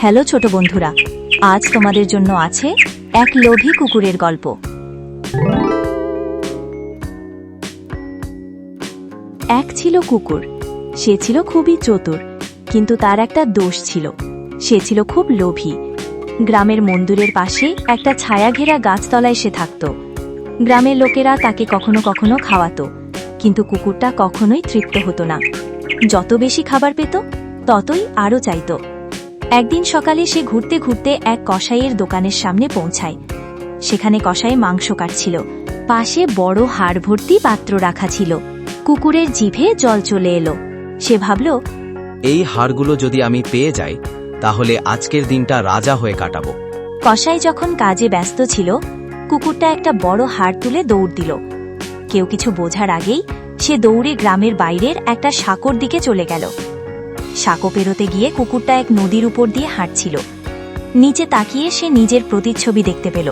Hello ছোট বন্ধুরা, আজ তোমাদের জন্য আছে এক লোভী কুকুরের গল্প। এক ছিল কুকুর, সে ছিল খুবই চতুর, কিন্তু তার একটা দোষ ছিল, সে ছিল খুব লোভী। গ্রামের মন্দিরের পাশে একটা ছায়াঘেরা গাছতলায় সে থাকত। গ্রামের লোকেরা তাকে কখনো কখনো খাওয়াতো, কিন্তু কুকুরটা কখনোই তৃপ্ত হতো না। যত বেশি খাবার পেত, ততই আরও চাইতো। একদিন সকালে সে ঘুরতে ঘুরতে এক কসাইয়ের দোকানের সামনে পৌঁছায়। সেখানে কসাই মাংস কাটছিল। পাশে বড় হাড় ভর্তি পাত্র রাখা ছিল। কুকুরের জিভে জল চলে এলো। সে ভাবল এই হাড়গুলো যদি আমি পেয়ে যাই তাহলে আজকের দিনটা রাজা হয়ে কাটাবো। কসাই যখন কাজে ব্যস্ত ছিল কুকুরটা একটা বড় হাড় তুলে দৌড় দিল। কেউ কিছু বোঝার আগেই সে দৌড়ে গ্রামের বাইরের একটা সাঁকোর দিকে চলে গেল। সাঁকো পেরোতে গিয়ে কুকুরটা এক নদীর উপর দিয়ে হাঁটছিল। নিচে তাকিয়ে সে নিজের প্রতিচ্ছবি দেখতে পেল।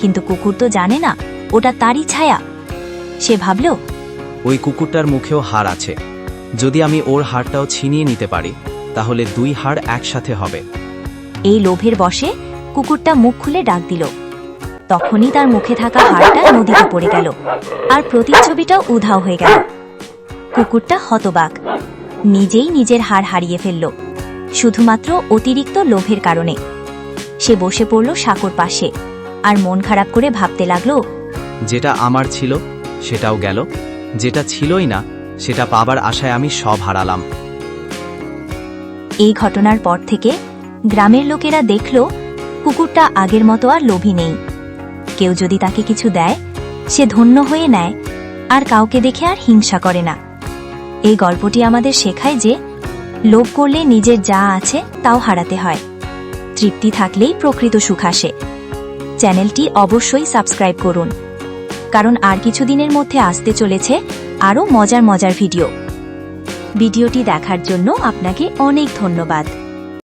কিন্তু কুকুর তো জানে না ওটা তারই ছায়া। সে ভাবল ওই কুকুরটার মুখেও হাড় আছে। যদি আমি ওর হাড়টাও ছিনিয়ে নিতে পারি তাহলে দুই হাড় একসাথে হবে। এই লোভের বশে কুকুরটা মুখ খুলে ডাক দিল। তখনই তার মুখে থাকা হাড়টা নদীতে পড়ে গেল আর প্রতিচ্ছবিটাও উধাও হয়ে গেল। কুকুরটা হতবাক। নিজেই নিজের হাড় হারিয়ে ফেলল শুধুমাত্র অতিরিক্ত লোভের কারণে। সে বসে পড়ল সাঁকোর পাশে আর মন খারাপ করে ভাবতে লাগল যেটা আমার ছিল সেটাও গেল। যেটা ছিলই না সেটা পাবার আশায় আমি সব হারালাম। এই ঘটনার পর থেকে গ্রামের লোকেরা দেখল কুকুরটা আগের মতো আর লোভী নেই। কেউ যদি তাকে কিছু দেয় সে ধন্য হয়ে নেয় আর কাউকে দেখে আর হিংসা করে না। এই গল্পটি আমাদের শেখায় যে লোভ করলে নিজের যা আছে তাও হারাতে হয়। তৃপ্তি থাকলেই প্রকৃত সুখ আসে। চ্যানেলটি অবশ্যই সাবস্ক্রাইব করুন। কারণ আর কিছুদিনের মধ্যে আসতে চলেছে আরও মজার মজার ভিডিও। ভিডিওটি দেখার জন্য আপনাকে অনেক ধন্যবাদ।